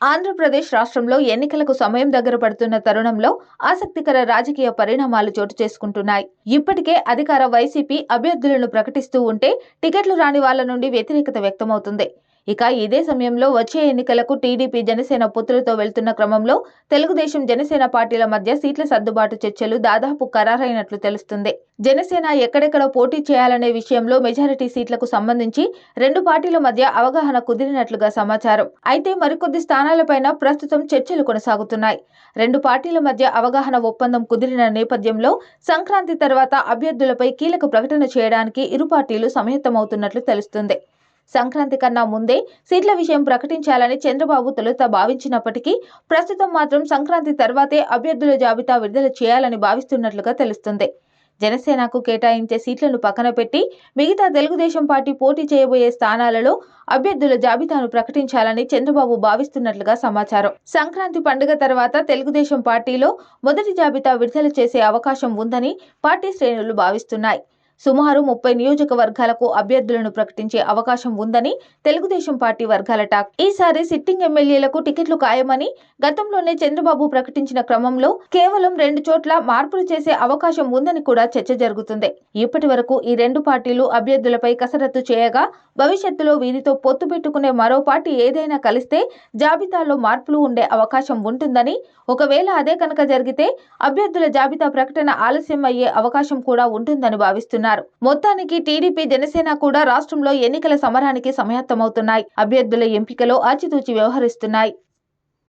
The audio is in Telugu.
ఆంధ్రప్రదేశ్ రాష్ట్రంలో ఎన్నికలకు సమయం దగ్గర పడుతున్న తరుణంలో ఆసక్తికర రాజకీయ పరిణామాలు చోటు చేసుకుంటున్నాయి. ఇప్పటికే అధికార వైసీపీ అభ్యర్థులను ప్రకటిస్తూ ఉంటే టికెట్లు రాని వాళ్ళ నుండి వ్యతిరేకత వ్యక్తమవుతుంది. ఇక ఇదే సమయంలో వచ్చే ఎన్నికలకు టీడీపీ జనసేన పొత్తులతో వెళ్తున్న క్రమంలో తెలుగుదేశం జనసేన పార్టీల మధ్య సీట్ల సర్దుబాటు చర్చలు దాదాపు ఖరారైనట్లు తెలుస్తుంది. జనసేన ఎక్కడెక్కడ పోటీ చేయాలనే విషయంలో మెజారిటీ సీట్లకు సంబంధించి రెండు పార్టీల మధ్య అవగాహన కుదిరినట్లుగా సమాచారం. అయితే మరికొద్ది స్థానాలపైన ప్రస్తుతం చర్చలు కొనసాగుతున్నాయి. రెండు పార్టీల మధ్య అవగాహన ఒప్పందం కుదిరిన నేపథ్యంలో సంక్రాంతి తర్వాత అభ్యర్థులపై కీలక ప్రకటన చేయడానికి ఇరు పార్టీలు సమాయత్తమవుతున్నట్లు తెలుస్తుంది. సంక్రాంతి కన్నా ముందే సీట్ల విషయం ప్రకటించాలని చంద్రబాబు తొలుత భావించినప్పటికీ ప్రస్తుతం మాత్రం సంక్రాంతి తర్వాతే అభ్యర్థుల జాబితా విడుదల చేయాలని భావిస్తున్నట్లుగా తెలుస్తుంది. జనసేనకు కేటాయించే సీట్లను పక్కన పెట్టి మిగతా తెలుగుదేశం పార్టీ పోటీ చేయబోయే స్థానాలలో అభ్యర్థుల జాబితాను ప్రకటించాలని చంద్రబాబు భావిస్తున్నట్లుగా సమాచారం. సంక్రాంతి పండుగ తర్వాత తెలుగుదేశం పార్టీలో మొదటి జాబితా విడుదల చేసే అవకాశం ఉందని పార్టీ శ్రేణులు భావిస్తున్నాయి. సుమారు ముప్పై నియోజకవర్గాలకు అభ్యర్థులను ప్రకటించే అవకాశం ఉందని తెలుగుదేశం పార్టీ వర్గాల టాక్. ఈసారి సిట్టింగ్ ఎమ్మెల్యేలకు టికెట్లు ఖాయమని గతంలోనే చంద్రబాబు ప్రకటించిన క్రమంలో కేవలం రెండు చోట్ల మార్పులు చేసే అవకాశం ఉందని కూడా చర్చ జరుగుతుంది. ఇప్పటి వరకు ఈ రెండు పార్టీలు అభ్యర్థులపై కసరత్తు చేయగా భవిష్యత్తులో వీరితో పొత్తు పెట్టుకునే మరో పార్టీ ఏదైనా కలిస్తే జాబితాలో మార్పులు ఉండే అవకాశం ఉంటుందని ఒకవేళ అదే కనుక జరిగితే అభ్యర్థుల జాబితా ప్రకటన ఆలస్యం అయ్యే అవకాశం కూడా ఉంటుందని భావిస్తున్నారు. మొత్తానికి టీడీపీ జనసేన కూడా రాష్ట్రంలో ఎన్నికల సమరానికి సమాయత్తమవుతున్నాయి. అభ్యర్థుల ఎంపికలో ఆచితూచి వ్యవహరిస్తున్నాయి.